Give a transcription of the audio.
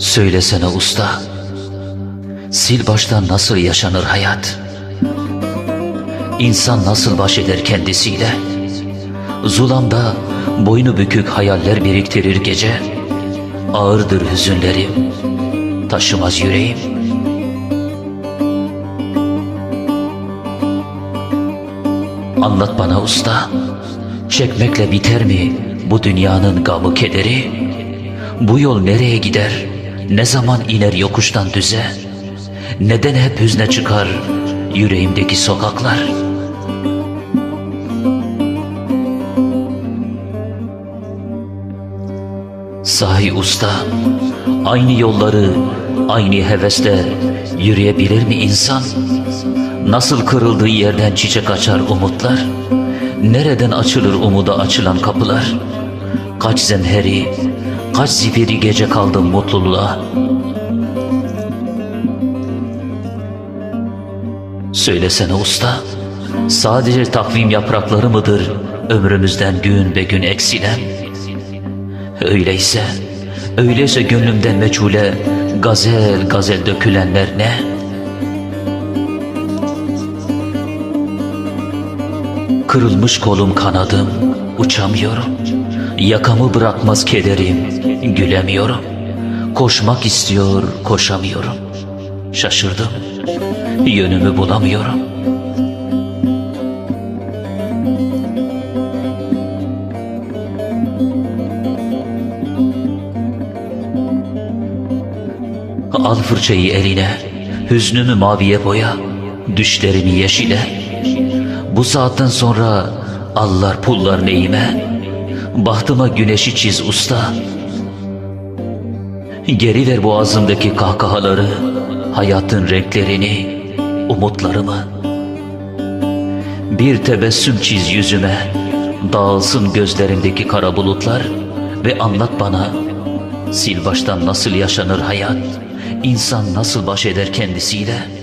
Söylesene usta. Sil baştan nasıl yaşanır hayat? İnsan nasıl baş eder kendisiyle? Zulamda boynu bükük hayaller biriktirir gece. Ağırdır hüzünlerim, taşımaz yüreğim. Anlat bana usta, çekmekle biter mi bu dünyanın gamı kederi? Bu yol nereye gider? Ne zaman iner yokuştan düze? Neden hep hüzne çıkar yüreğimdeki sokaklar? Sahi usta, aynı yolları, aynı hevesle yürüyebilir mi insan? Nasıl kırıldığı yerden çiçek açar umutlar? Nereden açılır umuda açılan kapılar? Kaç zemheri, kaç zifiri gece kaldım mutluluğa. Söylesene usta, sadece takvim yaprakları mıdır ömrümüzden gün be gün eksilen? Öyleyse, öyleyse gönlümden meçhule gazel gazel dökülenler ne? Kırılmış kolum kanadım, uçamıyorum. Yakamı bırakmaz kederim, gülemiyorum. Koşmak istiyor, koşamıyorum. Şaşırdım, yönümü bulamıyorum. Al fırçayı eline, hüznümü maviye boya, düşlerimi yeşile. Bu saatten sonra allar pullar neyime, bahtıma güneşi çiz usta. Geri ver boğazımdaki kahkahaları, hayatın renklerini, umutlarımı. Bir tebessüm çiz yüzüme, dağılsın gözlerimdeki kara bulutlar ve anlat bana sil baştan nasıl yaşanır hayat, insan nasıl baş eder kendisiyle.''